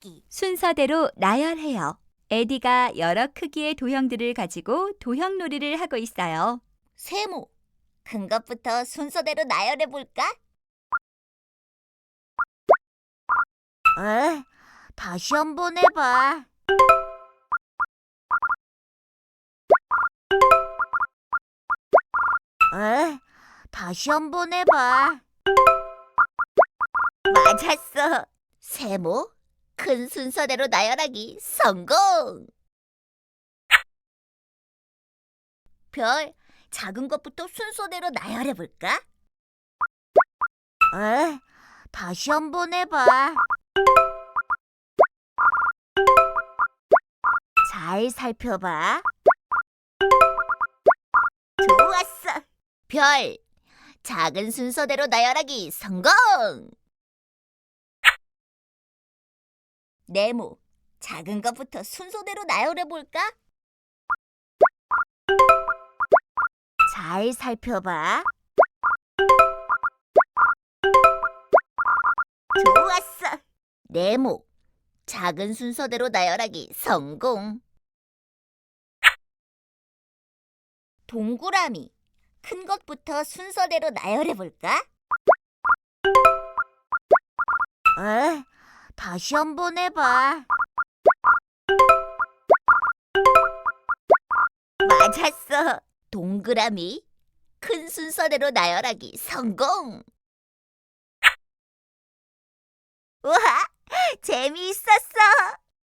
나열하기. 순서대로 나열해요. 에디가 여러 크기의 도형들을 가지고 도형놀이를 하고 있어요. 세모. 큰 것부터 순서대로 나열해 볼까? 에, 다시 한번 해봐. 에, 다시 한번 해봐. 맞았어. 세모, 큰 순서대로 나열하기 성공. 별, 작은 것부터 순서대로 나열해 볼까? 에, 다시 한 번 해봐. 잘 살펴봐. 좋았어. 별, 작은 순서대로 나열하기 성공. 네모, 작은 것부터 순서대로 나열해 볼까? 잘 살펴봐. 좋았어. 네모. 작은 순서대로 나열하기 성공. 동그라미. 큰 것부터 순서대로 나열해 볼까? 에, 다시 한 번 해봐. 맞았어. 동그라미. 큰 순서대로 나열하기 성공. 우와, 재미있었어.